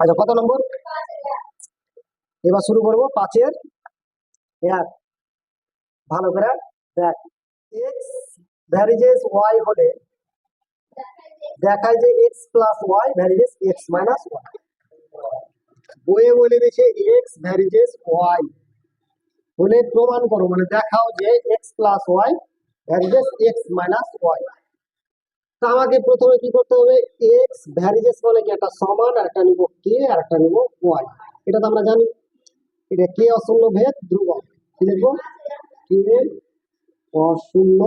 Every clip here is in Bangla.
আচ্ছা কত নম্বর? এবার শুরু করব, পাঁচের। এক ভালো করে দেখ। এক্স ভ্যারিজেস ওয়াই হলে দেখায় যে X plus Y varies X minus Y বইয়ে বলে দিয়েছে এক্স ভ্যারিজেস ওয়াই হলে প্রমাণ করো মানে দেখাও যে X plus Y varies X minus Y আমাকে প্রথমে কি করতে হবে? এক্স ভ্যারিজেস মানে কি একটা সমান আর একটা নিব কে আর একটা নিব ওয়াই এটা তো আমরা জানি। এটা কে অশূন্য ভেদ ধ্রুবক। কি লিখব? কে অশূন্য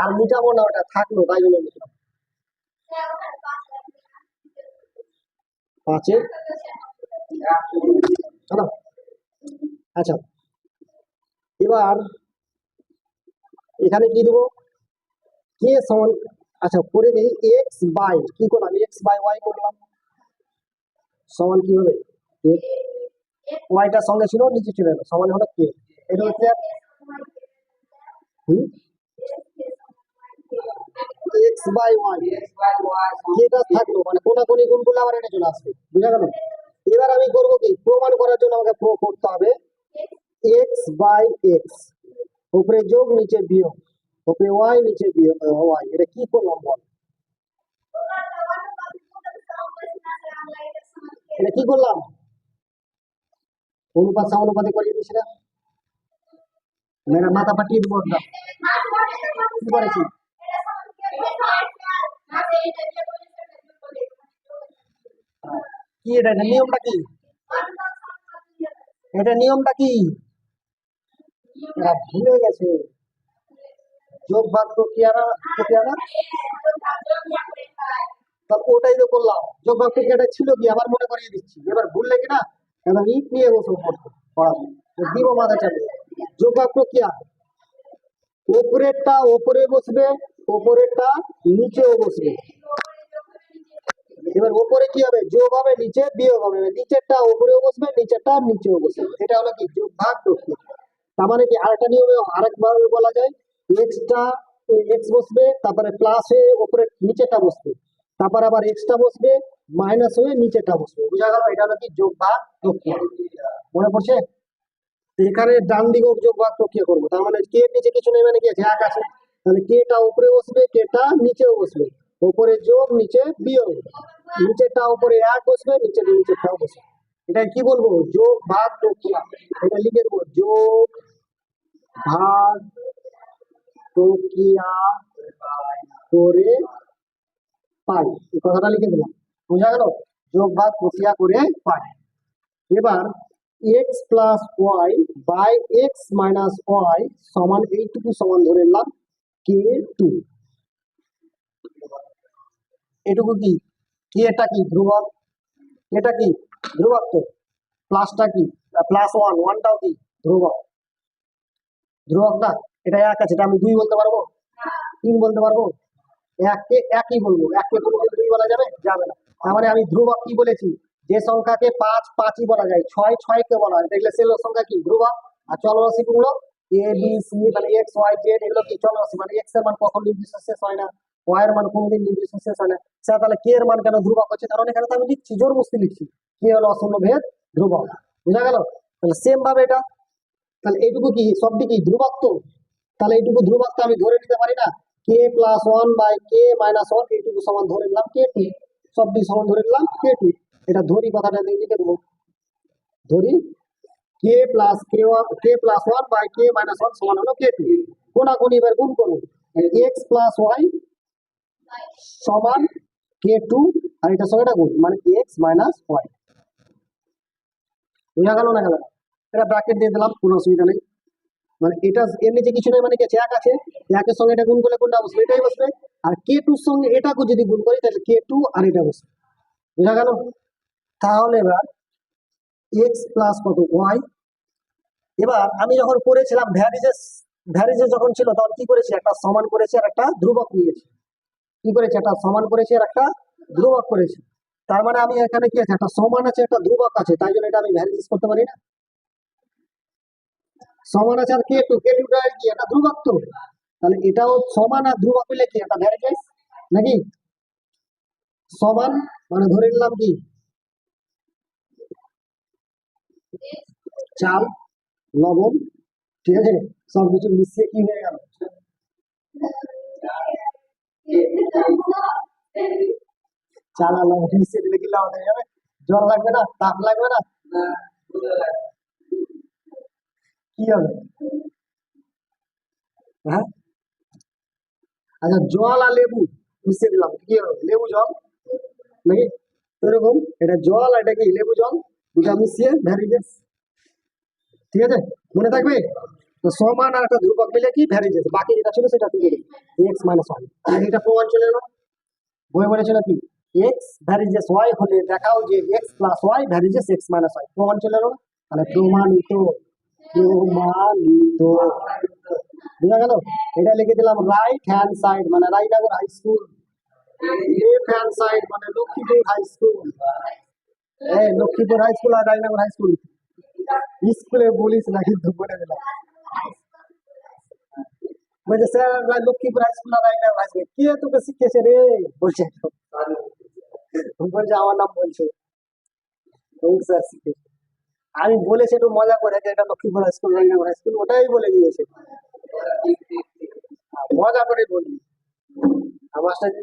আর মিটাবো না ওটা, থাকল, তাই জন্য লিখলাম পাঁচে। আচ্ছা। এবার এখানে কি দেবো? কে সমান আচ্ছা করে দিই এক্স বাই কি করলাম? এক্স বাই ওয়াই করলাম। সমান কি হবে? ওয়াইটার সঙ্গে ছিল, নিচে চলে এলো। সমান হলো কে এটা হচ্ছে এক্স বাই ওয়াই কেটা থাকল মানে কোনাকুনি গুণ করলে আবার এটা চলে আসবে। বুঝা গেল? এবার আমি করব কি? প্রমাণ করার জন্য আমাকে প্রো করতে হবে। এক্স বাই এক্স উপরে যোগ নিচে বিয়োগ উপরে ওয়াই নিচে বিয়োগ ওয়াই এটা কি করলাম বল এটা কি করলাম অনুপাত সমানুপাতে করিয়ে দিয়েছি না মেরা মাথা ফাটিয়ে দিব কি করেছি কি নিয়মটা কি এটা নিয়মটা কি এরা ভুলে গেছে। যোগ ভাগ প্রক্রিয়া না প্রক্রিয়া ওটাই তো করলাম। যোগ ভাগ প্রক্রিয়াটা ছিল কি? আবার মনে করিয়ে দিচ্ছি। এবার ভুললে কেন ইট নিয়ে বসে পড়াবো। দিব মাথা চাপে। যোগ ভাগ প্রক্রিয়া ওপরেরটা ওপরে বসবে, ওপরেরটা নিচেও বসবে। এবার ওপরে কি হবে? যোগ হবে, নিচে বিয়োগ হবে। নিচেরটা ওপরেও বসবে, নিচেরটা নিচেও বসবে। এটা হলো কি? যোগ ভাগ প্রক্রিয়া তার মানে কি আরেকটা নিয়মে আরেকভাবে বলা যায় এক্সটা এক্স বসবে, তারপরে প্লাস হয়ে ওপরে নিচেরটা বসবে, তারপর আবার এক্সটা বসবে মাইনাস হয়ে নিচেরটা বসবে। বোঝা গেল? এটা হলো কি যোগ ভাগ প্রক্রিয়া মনে পড়ছে? এখানে ডান দিকেও যোগ ভাগ প্রক্রিয়া করব। তার মানে কে নিচে কিছু নেই মানে কি আছে? এক আছে। তাহলে কেটা উপরে বসবে কেটা নিচেও বসবে। উপরে যোগ, নিচে বিয়োগ। নিচেরটা উপরে এক বসবে, নিচে নিচেরটাও বসবে। এটা কি বলব? যোগ ভাগ প্রক্রিয়া এটা লিখে দেবো, যোগ ভাগ প্রক্রিয়া করে পাই। এই কথাটা লিখে দিলাম। বোঝা গেল? যোগ, ভাগ, প্রক্রিয়া করে পাই। এবার X plus Y by X minus Y সমান এইটুকু সমান ধরে নিলাম কে টু এটুকু কি? কি এটা কি ধ্রুবক? এটা কি ধ্রুবক তো? প্লাসটা কি? প্লাস ওয়ান ওয়ানটাও কি ধ্রুবক? ধ্রুবক না এটা এক আছে, এটা আমি দুই বলতে পারব? তিন বলতে পারব? এককে একই বলব। এককে কোনো দুই বলা যাবে? যাবে না। তার মানে আমি ধ্রুবক কি বলেছি? যে সংখ্যাকে পাঁচ পাঁচই বলা যায়, ছয় ছয়কে বলা হয়। দেখলে সেগুলো সংখ্যা কি? ধ্রুবক। আর চলরাশি গুলো এ বি সি মানে এক্স ওয়াই জেড এগুলো কি? চলরাশি মানে এক্সের মান কখন নির্দিষ্ট শেষ হয় না? ওয়াই এর মান কোনদিন নির্দিষ্ট শেষ হয় না? সেটা তাহলে কে এর মান কেন ধ্রুবক হচ্ছে? কারণ এখানে তো আমি লিখছি, জোর বস্তি লিখছি। কে হলো অশূন্য ভেদ, ধ্রুবক। বুঝা গেল? তাহলে সেম ভাবে এটা। তাহলে এইটুকু কি সবটি কি ধ্রুবক তো? তাহলে এইটুকু ধ্রুবক তো আমি ধরে নিতে পারি না। K plus one by K minus one এইটুকু সমান ধরে নিলাম কে টু সবটি সমান ধরে নিলাম কে টু এটা ধরি কথাটা লিখে দেবো। ধরি K plus K one K plus one by K minus one সমান হলো কে টু কোনাকুনি এবার গুণ করব এক্স প্লাস ওয়াই সমান কে টু আর এটা সঙ্গে গুণ মানে এক্স মাইনাস ওয়াই বোঝা গেল না গেল? এটা ব্র্যাকেট দিয়ে দিলাম, কোনো অসুবিধা নেই। মানে এটা এর নিচে কিছু নেই মানে আছে? এক আছে একের সঙ্গে এটা গুণ করলে কোনটা বসবে? এটাই বসবে। আর কে টুর সঙ্গে এটাকে যদি গুণ করি, তাহলে কে টু আর এটা বসবে। বোঝা গেল? তাহলে এবার এক্স প্লাস কত? ওয়াই এবার আমি যখন করেছিলাম ভ্যারিজেস ভ্যারিজেস যখন ছিল, তখন কি করেছি? একটা সমান করেছি আর একটা ধ্রুবক নিয়েছি। কি করেছি? একটা সমান করেছি আর একটা ধ্রুবক করেছি। তার মানে আমি এখানে কি আছে? একটা সমান আছে, একটা ধ্রুবক আছে। তাই জন্য এটা আমি ভ্যারিজেস করতে পারি না। সমান আছে আর কে টু কে টুটা কি? এটা ধ্রুবক তো তাহলে এটাও সমান আর ধ্রুবক মিলে কি? একটা ভ্যারিজেস নাকি? সমান মানে ধরে নিলাম কি? চাল, লবণ, ঠিক আছে? সব কিছু মিশিয়ে কি হয়ে গেল? চাল আর লবণ মিশিয়ে দিলে কি লাভ হয়ে যাবে? জল লাগবে না? তাপ লাগবে না? কি হবে হ্যাঁ আচ্ছা জল আর লেবু মিশিয়ে দিলাম কি হবে লেবু জল নাকি এরকম এটা জল আর এটা কি লেবু জল দুটা মিশিয়ে ভ্যারিজেস ঠিক আছে মনে থাকবে তো সমান আর একটা ধ্রুবক মিলে কি ভ্যারিজেস বাকি যেটা ছিল সেটা তুই এক্স মাইনাস ওয়ান এটা প্রমাণ চলে এলো বই বলেছিল কি এক্স ভ্যারিজেস ওয়াই হলে দেখাও যে X plus Y varies X minus Y প্রমাণ চলে এলো না? তাহলে প্রমাণিত প্রমাণিত বুঝা গেল এটা লিখে দিলাম রাইট হ্যান্ড সাইড মানে Raynagar high school left hand side মানে লক্ষ্মীপুর হাই স্কুল এই লক্ষ্মীপুর হাই স্কুল আর রায়নগর হাই স্কুল স্কুলে বলিস না কিন্তু বলে দিলাম বলছে স্যার আমরা লক্ষ্মীপুর হাই স্কুল আর রায়নগর হাই স্কুল কে তোকে শিখেছে রে বলছে বলছে আমার নাম বলছে ওই স্যার শিখেছে আমি বলেছি একটু মজা করে যে এটা Lakshmipur school Raynagar high school, ওটাই বলে দিয়েছে। মজা করে বলি আমার সাথে